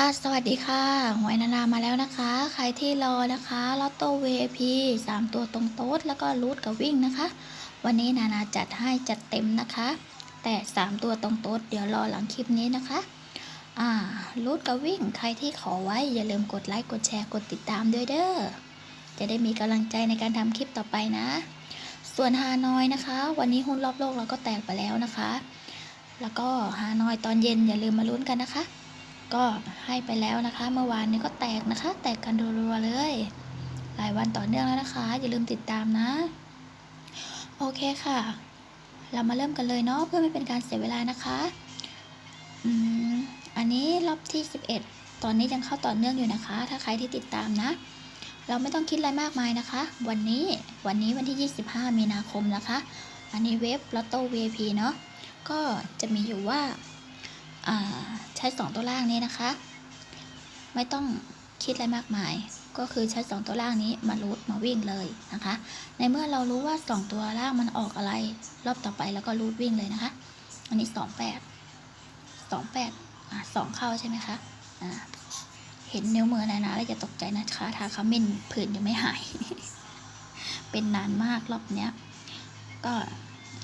ค่ะสวัสดีค่ะ หวยนานามาแล้วนะคะ ใครที่รอนะคะลอตโต้ VIP 3ตัวตรงโต๊ดแล้วก็รูทกับวิ่งนะคะ วันนี้นานาจัดให้จัดเต็มนะคะ แต่ 3 ตัวตรงโต๊ดเดี๋ยวรอหลังคลิปนี้นะคะ อ่ารูทกับวิ่งใครที่ขอไว้อย่าลืมกดไลค์กดแชร์กดติดตามด้วยเด้อจะได้มีกำลังใจในการทำคลิปต่อไปนะ ส่วนฮานอยนะคะ วันนี้หุ้นรอบโลกเราก็แตกไปแล้วนะคะ แล้วก็ฮานอยตอนเย็นอย่าลืมมาลุ้นกันนะคะ ก็ให้ไปแล้วนะคะ เมื่อวานนี้ก็แตกนะคะ แตกกันรัวๆเลย หลายวันต่อเนื่องแล้วนะคะ อย่าลืมติดตามนะ โอเคค่ะ เรามาเริ่มกันเลยเนาะเพื่อไม่เป็นการเสียเวลานะคะอืมอันนี้รอบที่ 11 ตอนนี้ยังเข้าต่อเนื่องอยู่นะคะ ถ้าใครที่ติดตามนะ เราไม่ต้องคิดอะไรมากมายนะคะ วันนี้วันนี้วันที่ 25 มีนาคมนะคะ อันนี้เว็บลอตโต้ VIP เนาะก็จะมีอยู่ว่าอ่า ใช้ 2 ตัวล่างนี้นะคะ ไม่ต้องคิดอะไรมากมาย ก็คือใช้ 2 ตัวล่างนี้มารูทมาวิ่งเลยนะคะ ในเมื่อเรารู้ว่า 2 ตัวล่างมันออกอะไร รอบต่อไปแล้วก็รูทวิ่งเลยนะคะ อันนี้ 28 28อ่าสองเข้าใช่ไหมคะอ่าเห็นนิ้วมือนะนะแล้วอย่าตกใจนะคะทาขมิ้นผื่นยังไม่หาย เป็นนานมากรอบเนี้ยก็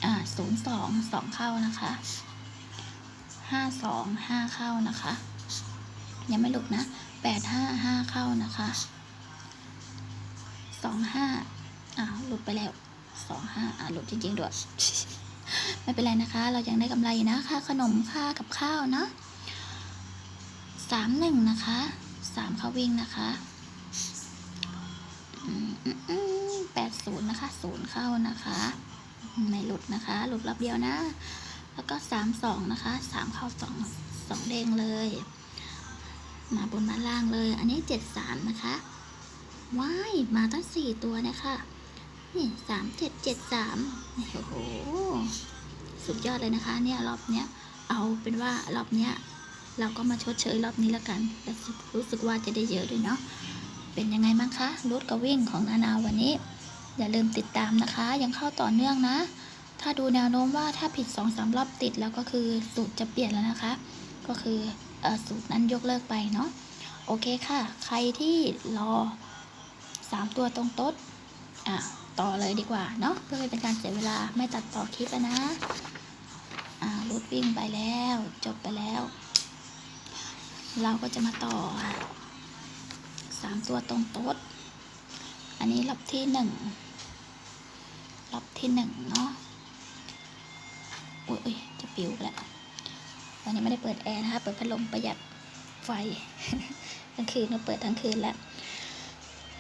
อ่าศูนย์สองสองเข้านะคะ ห้าสองห้าเข้านะคะ ยังไม่หลุดนะแปดห้าห้าเข้านะคะสองห้าอ้าวหลุดไปแล้วสองห้าอ่าหลุดจริง ๆด้วยไม่เป็นไรนะคะ เรายังได้กำไรอยู่นะค่าขนมค่ากับข้าวนะสามหนึ่งนะคะสามเข้าวิ่งนะคะแปดศูนย์นะคะศูนย์เข้านะคะ ไม่หลุดนะคะ หลุดรอบเดียวนะ แล้วก็สามสองนะคะสามเข้าสองสองเด้งเลย มาบนมาล่างเลย อันนี้เจ็ดสามนะคะว้ายมาตั้งสี่ตัวนะคะนี่สามเจ็ดเจ็ดสามโอ้โหสุดยอดเลยนะคะ เนี่ยรอบเนี้ยเอาเป็นว่ารอบเนี้ยเราก็มาชดเชยรอบนี้แล้วกัน แต่รู้สึกว่าจะได้เยอะด้วยเนาะ เป็นยังไงบ้างคะรถกับวิ่งของนานาวันนี้ อย่าลืมติดตามนะคะ ยังเข้าต่อเนื่องนะ ถ้าดูแนวโน้มว่าถ้าผิด2อสารอบติดแล้วก็คือสูตรจะเปลี่ยนแล้วนะคะ ก็คืออสูตรนั้นยกเลิกไปเนาะโอเคค่ะ ใครที่รอ 3 ตัวตรงโต๊ดอะต่อเลยดีกว่าเนาะเพื่อไม่เป็นการเสียเวลาไม่ตัดต่อคลิปนะอ่ารูทวิ่งไปแล้ว จบไปแล้ว เราก็จะมาต่อ 3 ตัวตรงโต๊ดอันนี้รอบที่หนึ่งรอบที่หนึ่งเนาะ อุ้ยจะปิวแล้ววันนี้ไม่ได้เปิดแอร์นะคะเปิดพัดลมประหยัดไฟกลางคืนเราเปิดทั้งคืนแล้ว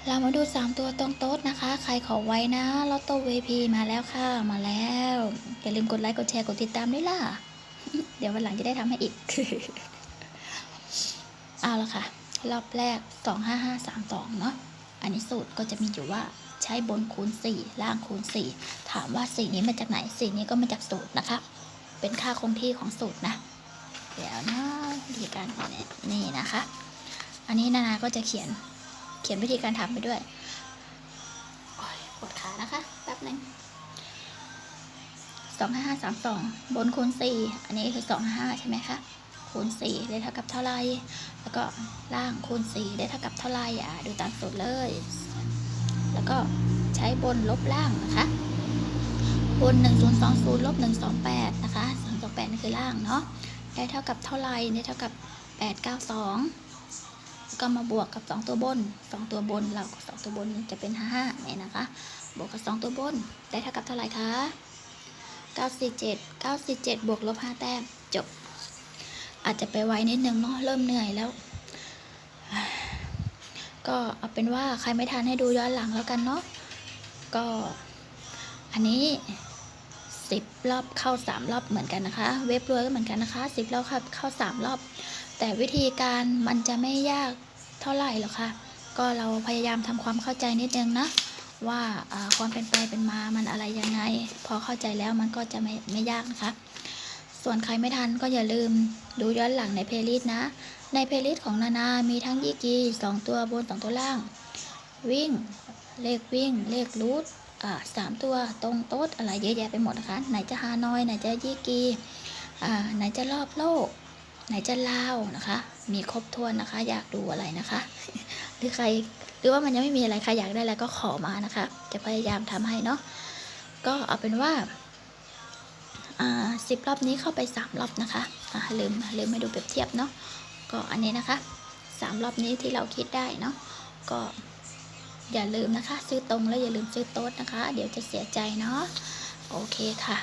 เรามาดู 3 ตัวตรงโต๊ดนะคะ ใครขอไว้นะลอตโต้เวพีมาแล้วค่ะ มาแล้ว อย่าลืมกดไลค์กดแชร์กดติดตามด้วยล่ะ เดี๋ยววันหลังจะได้ทำให้อีก เอาละค่ะ รอบแรก 25532 เนาะอันนี้สูตรก็จะมีอยู่ว่าใช้บนคูณ 4 ล่างคูณ 4 ถามว่าสีนี้มาจากไหนสีนี้ก็มาจากสูตรนะคะ เป็นค่าคงที่ของสูตรนะ เดี๋ยวนะวิธีการนี่นี่นะคะ อันนี้นานาก็จะเขียนเขียนวิธีการทำไปด้วยปวดขานะคะแป๊บหนึงสองห้าห้าสามสองบนคูณสี่อันนี้คือสองห้าใช่ไหมคะคูณสี่ได้เท่ากับเท่าไรแล้วก็ล่างคูณสี่ได้เท่ากับเท่าไรอะดูตามสูตรเลย แล้วก็ใช้บนลบล่างนะคะ บน 1020ลบ128 นะคะ 228 นี่คือล่างเนาะ ได้เท่ากับเท่าไหร่ได้เท่ากับ 892 ก็มาบวกกับ 2 ตัวบน 2 ตัวบน เรา2ตัวบนจะเป็น 55เนี่ยนะคะ บวกกับ 2 ตัวบน ได้เท่ากับเท่าไหร่คะ 947 947 บวกลบ 5 แต้ม จบ อาจจะไปไวนิดนึงเนาะ เริ่มเหนื่อยแล้ว ก็เอาเป็นว่าใครไม่ทันให้ดูย้อนหลังแล้วกันเนาะ ก็อันนี้ สิบรอบเข้าสามรอบเหมือนกันนะคะ เว็บรวยก็เหมือนกันนะคะสิบรอบเข้าเข้าสามรอบ แต่วิธีการมันจะไม่ยากเท่าไหร่หรอกค่ะ ก็เราพยายามทำความเข้าใจนิดนึงนะว่าความเป็นไปเป็นมามันอะไรยังไง พอเข้าใจแล้วมันก็จะไม่ไม่ยากนะคะ ส่วนใครไม่ทันก็อย่าลืมดูย้อนหลังในเพลย์ลิสต์นะ ในเพลย์ลิสต์ของนานา มีทั้งยี่กีสองตัวบนสองตัวล่าง วิ่ง เลขวิ่ง เลขรูท สามตัวตรงโต๊ดอะไรเยอะแยะไปหมดนะคะ ไหนจะฮานอยไหนจะยี่กีไหนจะรอบโลก ไหนจะล่านะคะ มีครบถ้วนนะคะ อยากดูอะไรนะคะ หรือใครหรือว่ามันยังไม่มีอะไรใครอยากได้อะไรก็ขอมานะคะ จะพยายามทำให้เนาะก็เอาเป็นว่าสิบรอบนี้เข้าไปสามรอบนะคะอ่าลืมลืมไม่ดูเปรียบเทียบเนาะก็อันนี้นะคะสามรอบนี้ที่เราคิดได้เนาะก็ อย่าลืมนะคะ ซื้อตรงแล้วอย่าลืมซื้อโต๊ดนะคะ เดี๋ยวจะเสียใจเนาะโอเคค่ะ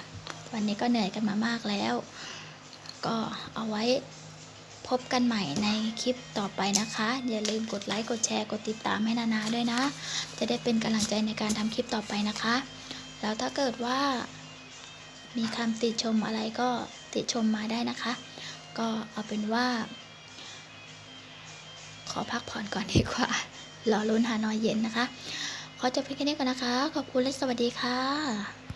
วันนี้ก็เหนื่อยกันมามากแล้ว ก็เอาไว้พบกันใหม่ในคลิปต่อไปนะคะ อย่าลืมกดไลค์กดแชร์กดติดตามให้นานาด้วยนะ จะได้เป็นกำลังใจในการทำคลิปต่อไปนะคะ แล้วถ้าเกิดว่ามีคำติชมอะไรก็ติชมมาได้นะคะ ก็เอาเป็นว่า ขอพักผ่อนก่อนดีกว่า หล่อลุ้นฮานอยเย็นนะคะ ขอจบเพียงแค่นี้ก่อนนะคะ ขอบคุณและสวัสดีค่ะ